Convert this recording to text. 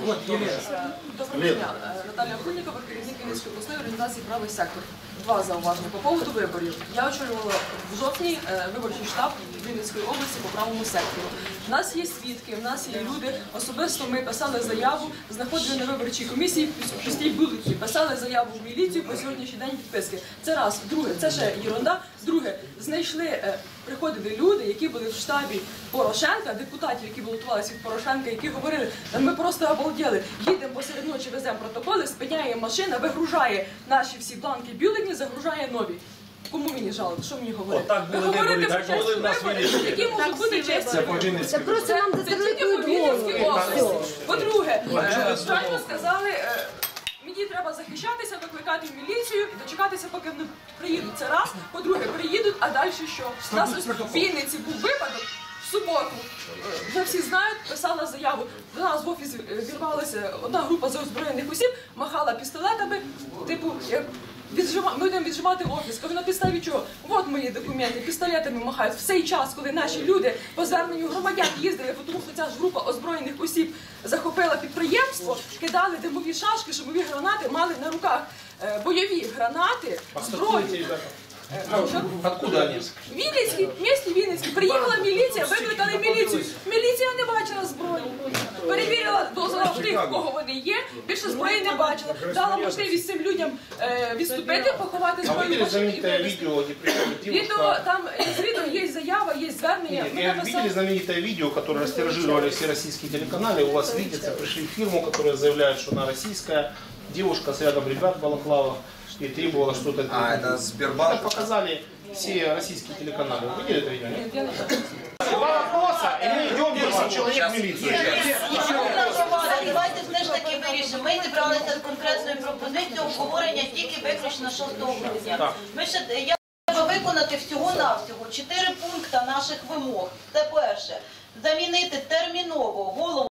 Доброго дня. Е, Наталія Хульнікова, керівник Вінницької обласної організації Правий сектор. Два зауваження. По поводу виборів. Я очолювала в жовтні е, виборчий штаб Вінницької області по правому сектору. У нас є свідки, у нас є люди. Особисто ми писали заяву, знаходили на виборчій комісії в пустій бюлетні, писали заяву в міліцію по сьогоднішній день підписки. Це раз. Друге, це ще єрунда. Друге, знайшли, е, приходили люди, які були в штабі Порошенка, депутатів, які балотувалися від Порошенка, які говорили, ми просто обалділи. Їдемо посеред ночі, веземо протоколи, спиняє машина, вигружає наші всі бланки бюлетні, загружає нові. Кому мені жалко? Що мені говорити? Отак були Ви говорите вибори, так були в нас вибори, які можуть бути чесні вибори. Це просто нам Вінницькій області. По-друге, е, правильно сказали, е, мені треба захищатися, викликати в міліцію і дочекатися, поки вони приїдуть. Це раз. По-друге, приїдуть, а далі що? У нас ось в Вінниці був випадок. В суботу е, вже всі знають, писала заяву. До нас в офіс е, вірвалася одна група з озброєних осіб, махала пістолетами, типу, як віджима, ми будемо віджимати офіс. Кажу, на підставі чого? От мої документи, пістолетами махають. В цей час, коли наші люди по зверненню громадян їздили, тому що ця ж група озброєних осіб захопила підприємство, кидали димові шашки, шумові гранати, мали на руках е, бойові гранати, зброю. Е? Откуда они? Вінницький, місті Вінницький. Приїхала міліція, викликали міліцію. Міліція не бачила в тих, в кого вони є. Більше зброї не бачила. Дала можливість цим людям е, відступити, поховати А вы зброю. видели машину і знаменитое вивезти. видео, где приходит Відео девушка? там е, з відео є заява, є звернення. Нет, Ми э, написали- видели знаменитое видео, которое растиражировали все российские телеканалы? У вас видится, пришли в фирму, которая заявляет, что она российская. Девушка с рядом ребят в балаклавах и требовала что-то. А, это Это Сбербанк? показали все российские телеканалы. Вы видели это видео? нет? Я не знаю. Два вопроса, и мы идем 10 человек в милицию. Давайте вирішимо. Ми зібралися з конкретною пропозицією обговорення тільки виключно 6 грудня. Ми ще я треба виконати всього навсього чотири пункти наших вимог. Це перше замінити терміново голову.